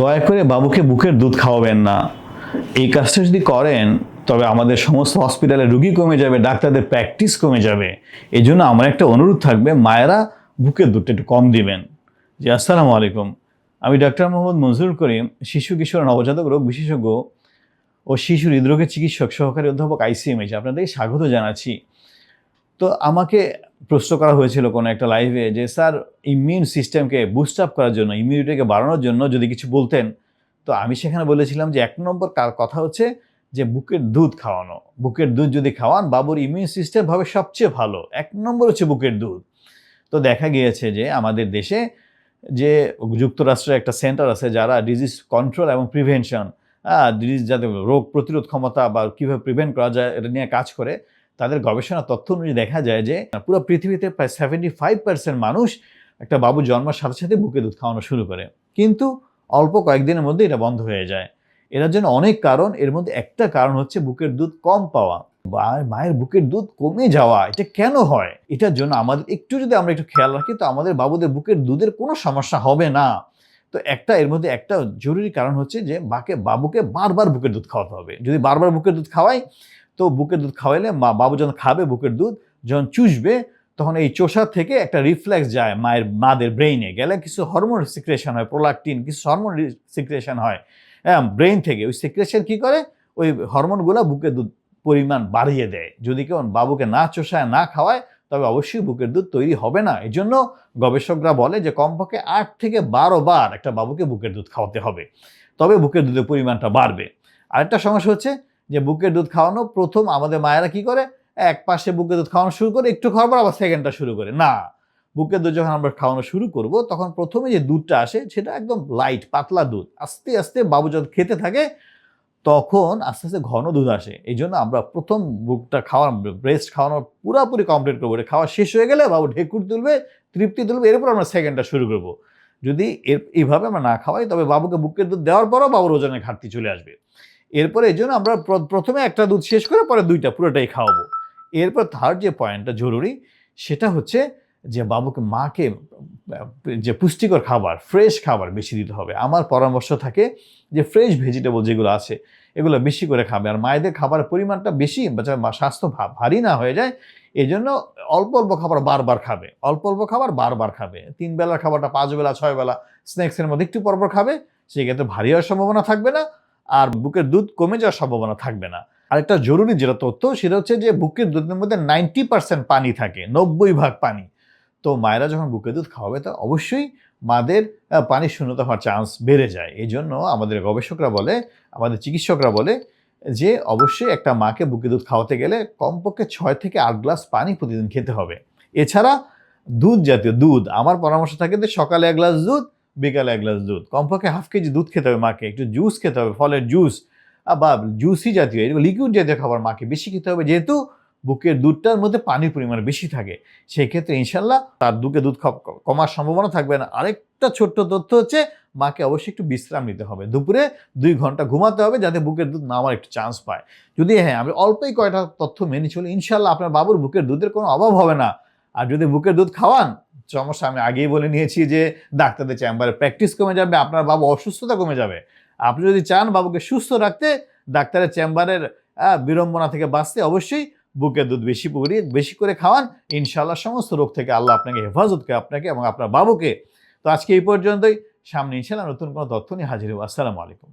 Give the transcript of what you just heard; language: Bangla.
দয়া করে বাবুকে বুকের দুধ খাওয়াবেন না। এই কাজটা যদি করেন, তবে আমাদের সমস্ত হসপিটালে রুগী কমে যাবে, ডাক্তারদের প্র্যাকটিস কমে যাবে। এই জন্য আমার একটা অনুরোধ থাকবে, মায়েরা বুকের দুধটা একটু কম দিবেন। জি, আসসালামু আলাইকুম। আমি ডাক্তার মোহাম্মদ মঞ্জুর করিম, শিশু কিশোর নবজাতক রোগ বিশেষজ্ঞ ও শিশু হৃদরোগের চিকিৎসক সহকারী অধ্যাপক আইসিএমএইচ আপনাদেরকে স্বাগত জানাচ্ছি। তো আমাকে প্রশ্ন করা হয়েছিল কোনো একটা লাইভে যে, স্যার ইমিউন সিস্টেমকে বুস্ট আপ করার জন্য ইমিউনিটিকে বাড়ানোর জন্য যদি কিছু বলতেন। তো আমি সেখানে বলেছিলাম যে, এক নম্বর কার- কথা হচ্ছে যে, বুকের দুধ খাওয়ানো। বুকের দুধ যদি খাওয়ান, বাবুর ইমিউন সিস্টেম ভাবে সবচেয়ে ভালো। এক নম্বর হচ্ছে বুকের দুধ। তো দেখা গিয়েছে যে, আমাদের দেশে যে, যুক্তরাষ্ট্রের একটা সেন্টার আছে যারা ডিজিজ কন্ট্রোল এবং প্রিভেনশন ডিজিজ যাতে রোগ প্রতিরোধ ক্ষমতা বা কীভাবে প্রিভেন্ট করা যায়, এটা নিয়ে কাজ করে। তাদের গবেষণা তথ্য অনুযায়ী দেখা যায় যে পুরো পৃথিবীতে প্রায় সেভেন্টি ফাইভ পার্সেন্ট মানুষ একটা বাবু জন্মার সাথে সাথে বুকে দুধ খাওয়ানো শুরু করে। কিন্তু অল্প কয়েকদিনের মধ্যে এটা বন্ধ হয়ে যায়। এটার জন্য অনেক কারণ। এর মধ্যে একটা কারণ হচ্ছে বুকের দুধ কম পাওয়া। বা মায়ের বুকের দুধ কমে যাওয়া, এটা কেন হয়? এটার জন্য আমাদের একটু যদি আমরা একটু খেয়াল রাখি, তো আমাদের বাবুদের বুকের দুধের কোনো সমস্যা হবে না। তো একটা, এর মধ্যে একটা জরুরি কারণ হচ্ছে যে বাকে বাবুকে বারবার বুকের দুধ খাওয়াতে হবে। যদি বারবার বুকের দুধ খাওয়াই তো বুকের দুধ খাওয়াইলে মা, বাবু যখন খাবে বুকের দুধ, যখন চুষবে, তখন এই চোষা থেকে একটা রিফ্লেক্স যায় মায়ের, মাদের ব্রেইনে। গেলে কিছু হরমোন সিক্রেশন হয় প্রোলাকটিন কিছু হরমোন সিক্রেশন হয়। হ্যাঁ ব্রেইন থেকে। ওই সিক্রেশন কী করে? ওই হরমোনগুলো বুকের দুধ পরিমাণ বাড়িয়ে দেয়। যদি কেউ বাবুকে না চোষায়, না খাওয়ায়, তবে অবশ্যই বুকের দুধ তৈরি হবে না। এই জন্য গবেষকরা বলে যে কমপক্ষে আট থেকে বারো বার একটা বাবুকে বুকের দুধ খাওয়াতে হবে। তবে বুকের দুধের পরিমাণটা বাড়বে। আরেকটা সমস্যা হচ্ছে যে বুকের দুধ খাওয়ানো প্রথম আমাদের মায়েরা কি করে? এক পাশে বুকের দুধ খাওয়ানো শুরু করে, একটু খাওয়ার পর আবার সেকেন্ডটা শুরু করে। না, বুকের দুধ যখন আমরা খাওয়ানো শুরু করব, তখন প্রথমে যে দুধটা আসে, সেটা একদম লাইট পাতলা দুধ। আস্তে আস্তে বাবু যখন খেতে থাকে, তখন আস্তে আস্তে ঘন দুধ আসে। এই জন্য আমরা প্রথম বুকটা খাওয়ার ব্রেস্ট খাওয়ানোর পুরোপুরি কমপ্লিট করব। এটা খাওয়া শেষ হয়ে গেলে বাবু ঢেকুর তুলবে, তৃপ্তি তুলবে, এরপর আমরা সেকেন্ডটা শুরু করব। যদি এর, এইভাবে আমরা না খাওয়াই, তবে বাবুকে বুকের দুধ দেওয়ার পরও বাবুর ওজনের ঘাটতি চলে আসবে। এরপরে এই জন্য আমরা প্র- প্রথমে একটা দুধ শেষ করে পরে দুইটা, পুরোটাই খাওয়াবো। এরপর থার্ড যে পয়েন্টটা জরুরি, সেটা হচ্ছে যে বাবুকে মাকে, যে পুষ্টিকর খাবার ফ্রেশ খাবার বেশি দিতে হবে। আমার পরামর্শ থাকে যে ফ্রেশ ভেজিটেবল যেগুলো আছে, এগুলো বেশি করে খাবে। আর মায়েদের খাবারের পরিমাণটা বেশি স্বাস্থ্য ভারী না হয়ে যায় এই জন্য অল্প অল্প খাবার বারবার খাবে। অল্প অল্প খাবার বারবার খাবে। তিন বেলার খাবারটা পাঁচ বেলা, ছয় বেলা স্ন্যাক্সের মধ্যে একটু পরপর খাবে, সেক্ষেত্রে ভারী হওয়ার সম্ভাবনা থাকবে না। আর বুকের দুধ কমে যাওয়ার সম্ভাবনা থাকবে না। আরেকটা জরুরি যেটা তথ্য, সেটা হচ্ছে যে বুকের দুধের মধ্যে নাইনটি পার্সেন্ট পানি থাকে, নব্বই ভাগ পানি। তো মায়েরা যখন বুকের দুধ খাওয়াবে, তো অবশ্যই মাদের পানির শূন্যতা হওয়ার চান্স বেড়ে যায়। এই জন্য আমাদের গবেষকরা বলে, আমাদের চিকিৎসকরা বলে যে অবশ্যই একটা মাকে বুকে দুধ খাওয়াতে গেলে কমপক্ষে ছয় থেকে আট গ্লাস পানি প্রতিদিন খেতে হবে। এছাড়া দুধ জাতীয়, দুধ, আমার পরামর্শ থাকে যে সকালে এক গ্লাস দুধ বিকালে এক গ্লাস দুধ। কমপক্ষে হাফ কেজি দুধ খেতে হবে মাকে, একটু জুস খেতে হবে, ফলের জুস বা জুসি জাতীয়, এরকম লিকুইড জাতীয় খাবার মাকে বেশি খেতে হবে, যেহেতু বুকের দুধটার মধ্যে পানির পরিমাণ বেশি থাকে। সেই ক্ষেত্রে ইনশাল্লাহ তার দুকে দুধ কমার সম্ভাবনা থাকবে না। আরেকটা ছোট্ট তথ্য হচ্ছে, মাকে অবশ্যই একটু বিশ্রাম নিতে হবে। দুপুরে দুই ঘণ্টা ঘুমাতে হবে যাতে বুকের দুধ নামার একটু চান্স পায়। যদি হ্যাঁ আমি অল্পই কয়টা তথ্য মেনে চলি, ইনশাল্লাহ আপনার বাবুর বুকের দুধের কোনো অভাব হবে না। আর যদি বুকের দুধ খাওয়ান সমস্যা আমি আগেই বলে নিয়েছি যে ডাক্তারদের চেম্বারে প্র্যাকটিস কমে যাবে, আপনার বাবু অসুস্থতা কমে যাবে। আপনি যদি চান বাবুকে সুস্থ রাখতে, ডাক্তারের চেম্বারের বিড়ম্বনা থেকে বাঁচতে অবশ্যই বুকের দুধ বেশি করে বেশি করে খাওয়ান। ইনশাল্লাহ সমস্ত রোগ থেকে আল্লাহ আপনাকে হেফাজত করে আপনাকে এবং আপনার বাবুকে। তো আজকে এই পর্যন্তই। সামনে ইনশাল্লাহ নতুন কোনো তথ্য নিয়ে হাজির হব। আসসালামু আলাইকুম।